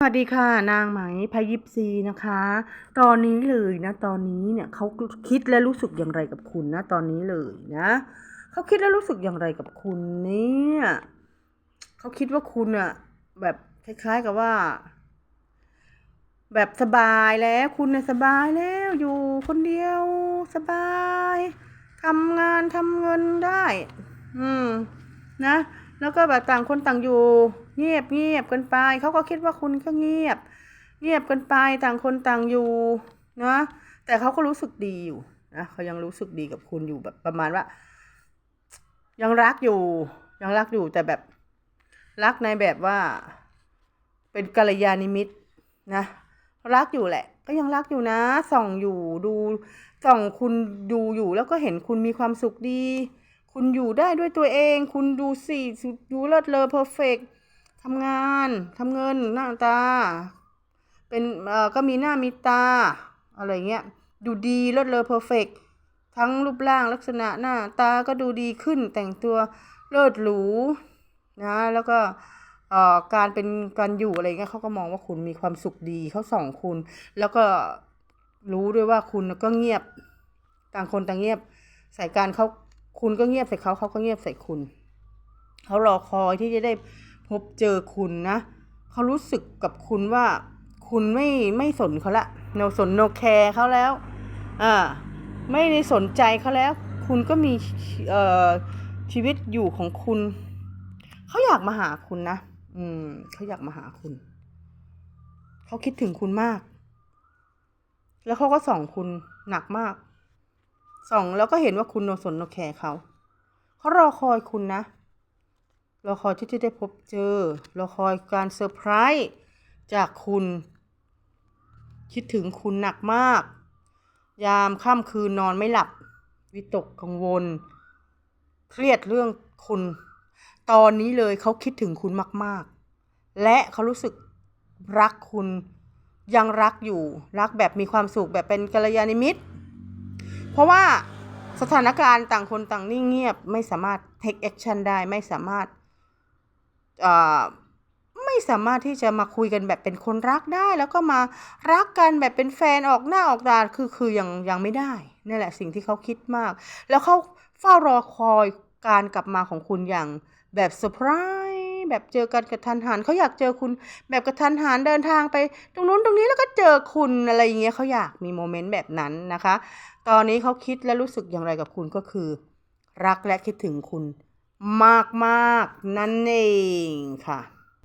สวัสดีค่ะนางไหมพายิปซีนะคะ ตอนนี้เลยนะ ตอนนี้เนี่ยเขาคิดและรู้สึกอย่างไรกับคุณนะ ตอนนี้เลยนะเขาคิดและรู้สึกอย่างไรกับคุณเนี่ยเขาคิดว่าคุณอะแบบคล้ายๆกับว่า แบบสบายแล้วคุณเนี่ยสบายแล้วอยู่คนเดียวสบายทำงานทำเงินได้ อืมนะ แล้วก็แบบต่างคนต่างอยู่ เงียบเงียบกันไป เขาก็คิดว่าคุณก็เงียบ เงียบกันไปต่างคนต่างอยู่นะแต่เขาก็รู้สึกดีอยู่นะเขายังรู้สึกดีกับคุณอยู่แบบประมาณว่า ยังรักอยู่ ยังรักอยู่แต่แบบรักในแบบว่า เป็นกัลยาณมิตรนะรักอยู่แหละ ก็ยังรักอยู่นะ ส่องอยู่ดูส่องคุณดูอยู่แล้วก็เห็นคุณมีความสุขดี คุณอยู่ได้ด้วยตัวเอง คุณดูสิดูเลิศเลอเพอร์เฟกทำงานทำเงินหน้าตา เป็นเอ่อก็มีหน้ามีตา อะไรเงี้ย ดูดีเลิศเลอเพอร์เฟกทั้งรูปร่างลักษณะหน้าตาก็ดูดีขึ้นแต่งตัวเลิศหรูนะแล้วก็เอ่อการเป็นการอยู่อะไรเงี้ยเขาก็มองว่าคุณมีความสุขดีเขาส่องคุณ แล้วก็รู้ด้วยว่าคุณก็เงียบ ต่างคนต่างเงียบใส่การเขา คุณก็เงียบใส่เขาเขาก็เงียบใส่คุณเขารอคอยที่จะได้พบเจอคุณนะเขารู้สึกกับคุณว่าคุณไม่ไม่สนเขาละโนสนโนแคร์เขาแล้วอ่าไม่ได้สนใจเขาแล้ว คุณก็มีเอ่อชีวิตอยู่ของคุณเขาอยากมาหาคุณนะอืมเขาอยากมาหาคุณเขาคิดถึงคุณมาก แล้วเขาก็ส่องคุณหนักมาก ส่องแล้วก็เห็นว่าคุณโนสนโนแคร์เขา เขารอคอยคุณนะ รอคอยที่จะได้พบเจอ รอคอยการเซอร์ไพรส์จากคุณ คิดถึงคุณหนักมาก ยามค่ำคืนนอนไม่หลับ วิตกกังวล เครียดเรื่องคุณ ตอนนี้เลยเขาคิดถึงคุณมาก ๆ และเขารู้สึกรักคุณยังรักอยู่ รักแบบมีความสุขแบบเป็นกัลยาณมิตร เพราะว่าสถานการณ์ต่างคนต่างนิ่งเงียบ ไม่สามารถ take action ได้ไม่สามารถไม่สามารถที่จะมาคุยกันแบบเป็นคนรักได้ แล้วก็มารักกันแบบเป็นแฟนออกหน้าออกตาคือคือยังยังไม่ได้นี่แหละสิ่งที่เขาคิดมาก แล้วเขาเฝ้ารอคอยการกลับมาของคุณอย่างแบบเซอร์ไพร แบบเจอกันกระทันหันเขาอยากเจอคุณ แบบกระทันหันเดินทางไป ตรงนู้นตรงนี้แล้วก็เจอคุณอะไรอย่างเงี้ยเขาอยากมีโมเมนต์แบบนั้นนะคะ ตอนนี้เขาคิดและรู้สึกอย่างไรกับคุณก็คือ รักและคิดถึงคุณมากๆนั่นเองค่ะ